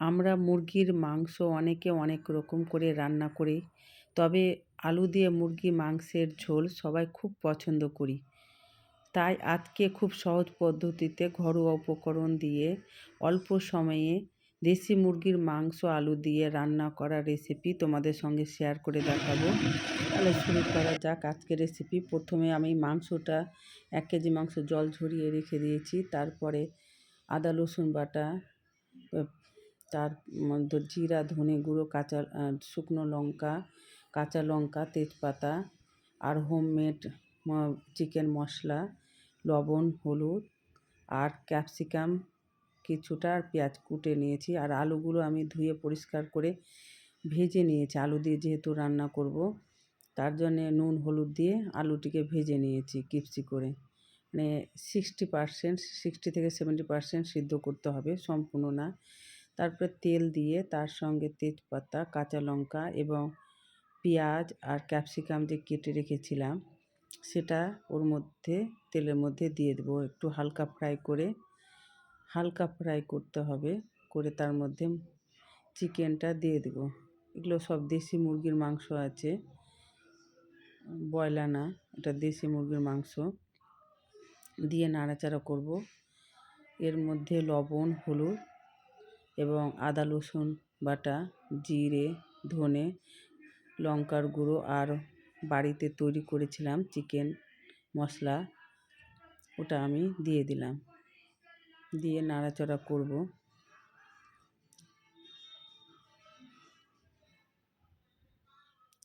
আমরা মুরগির মাংস অনেকে অনেক রকম করে রান্না করি, তবে আলু দিয়ে মুরগি মাংসের ঝোল সবাই খুব পছন্দ করি। তাই আজকে খুব সহজ পদ্ধতিতে ঘরোয়া উপকরণ দিয়ে অল্প সময়ে দেশি মুরগির মাংস, আলু দিয়ে রান্না করা রেসিপি তোমাদের সঙ্গে শেয়ার করে দেখাবো। তাহলে শুরু করা যাক আজকের রেসিপি প্রথমে আমি মাংসটা এক কেজি মাংস জল ঝরিয়ে রেখে দিয়েছি। তারপরে আদা, রসুন বাটা তার মধ্যে জিরা, ধনে গুঁড়ো, কাঁচা শুকনো লঙ্কা, কাঁচা লঙ্কা, তেজপাতা আর হোমমেড চিকেন মশলা, লবণ, হলুদ আর ক্যাপসিকাম কিছুটা আর পেঁয়াজ কুটে নিয়েছি। আর আলুগুলো আমি ধুয়ে পরিষ্কার করে ভেজে নিয়েছি। আলু দিয়ে যেহেতু রান্না করব, তার জন্যে নুন, হলুদ দিয়ে আলুটিকে ভেজে নিয়েছি কিপসি করে। মানে সিক্সটি পারসেন্ট সিক্সটি থেকে সেভেন্টি পারসেন্ট সিদ্ধ করতে হবে, সম্পূর্ণ না। তারপরে তেল দিয়ে তার সঙ্গে তেজপাতা, কাঁচা লঙ্কা এবং পেঁয়াজ আর ক্যাপসিকাম যে কেটে রেখেছিলাম, সেটা ওর মধ্যে, তেলের মধ্যে দিয়ে দেবো। একটু হালকা ফ্রাই করে, হালকা ফ্রাই করতে হবে। করে তার মধ্যে চিকেনটা দিয়ে দেবো। এগুলো সব দেশি মুরগির মাংস আছে। বয়লা না, এটা দেশি মুরগির মাংস। দিয়ে নাড়াচাড়া করব। এর মধ্যে লবণ, হলুদ এবং আদা, রসুন বাটা, জিরে, ধনে, লঙ্কার গুঁড়ো আর বাড়িতে তৈরি করেছিলাম চিকেন মশলা। ওটা আমি দিয়ে দিলাম। দিয়ে নাড়াচাড়া করব।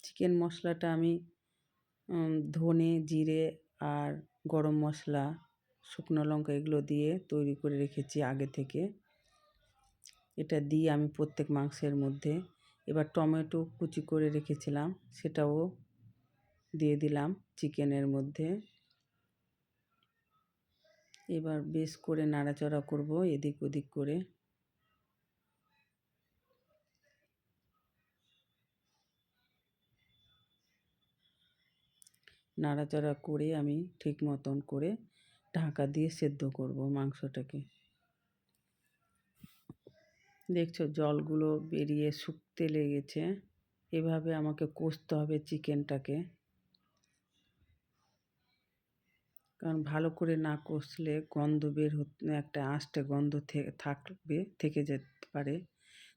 চিকেন মশলাটা আমি ধনে, জিরে আর গরম মশলা, শুকনো লঙ্কা এগুলো দিয়ে তৈরি করে রেখেছি আগে থেকে। এটা দিয়ে আমি প্রত্যেক মাংসের মধ্যে এবার টমেটো কুচি করে রেখেছিলাম, সেটাও দিয়ে দিলাম চিকেনের মধ্যে। এবার বেশ করে নাড়াচড়া করব এদিক ওদিক করে। নাড়াচাড়া করে আমি ঠিক মতন করে ঢাকা দিয়ে সেদ্ধ করব মাংসটাকে। দেখছ জলগুলো বেরিয়ে শুকতে লেগেছে। এভাবে আমাকে কষতে হবে চিকেনটাকে। কারণ ভালো করে না কষলে গন্ধ বের হতে, একটা আঁশটে গন্ধ থাকবে, থেকে যেতে পারে।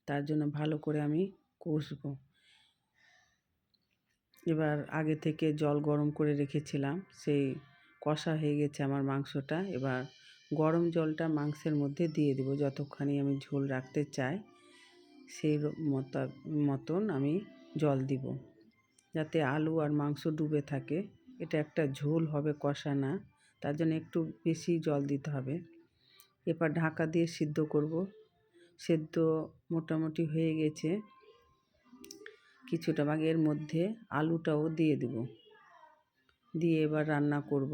তার জন্য ভালো করে আমি কষবো। এবার আগে থেকে জল গরম করে রেখেছিলাম, সেই কষা হয়ে গেছে আমার মাংসটা। এবার গরম জলটা মাংসের মধ্যে দিয়ে দেবো যতক্ষণই আমি ঝোল রাখতে চাই। সেই মতন আমি জল দিব। যাতে আলু আর মাংস ডুবে থাকে। এটা একটা ঝোল হবে কষা না তার জন্য একটু বেশি জল দিতে হবে। এবার ঢাকা দিয়ে সিদ্ধ করব। সেদ্ধ মোটামুটি হয়ে গেছে। কিছুটা ভাগ এর মধ্যে আলুটাও দিয়ে দেব। দিয়ে এবার রান্না করব।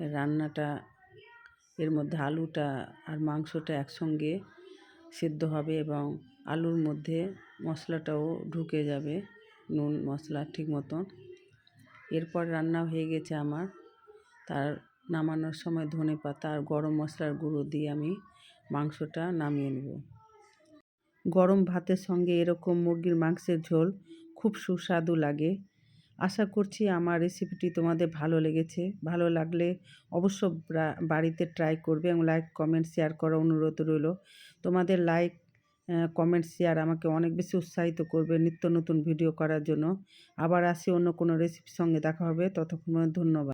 রান্নাটা, এর মধ্যে আলুটা আর মাংসটা একসঙ্গে সেদ্ধ হবে এবং আলুর মধ্যে মশলাটাও ঢুকে যাবে, নুন, মশলা ঠিক মতন। এরপর রান্না হয়ে গেছে আমার। তার নামানোর সময় ধনে পাতা আর গরম মশলার গুঁড়ো দিয়ে আমি মাংসটা নামিয়ে নেব। গরম ভাতের সঙ্গে এরকম মুরগির মাংসের ঝোল খুব সুস্বাদু লাগে। আশা করছি আমার রেসিপিটি তোমাদের ভালো লেগেছে। ভালো লাগলে অবশ্য বাড়িতে ট্রাই করবে এবং লাইক কমেন্ট শেয়ার করা অনুরোধ রইল। তোমাদের লাইক কমেন্ট শেয়ার আমাকে অনেক বেশি উৎসাহিত করবে নিত্য নতুন ভিডিও করার জন্য। আবার আসি অন্য কোনো রেসিপির সঙ্গে, দেখা হবে। ততক্ষণ ধন্যবাদ।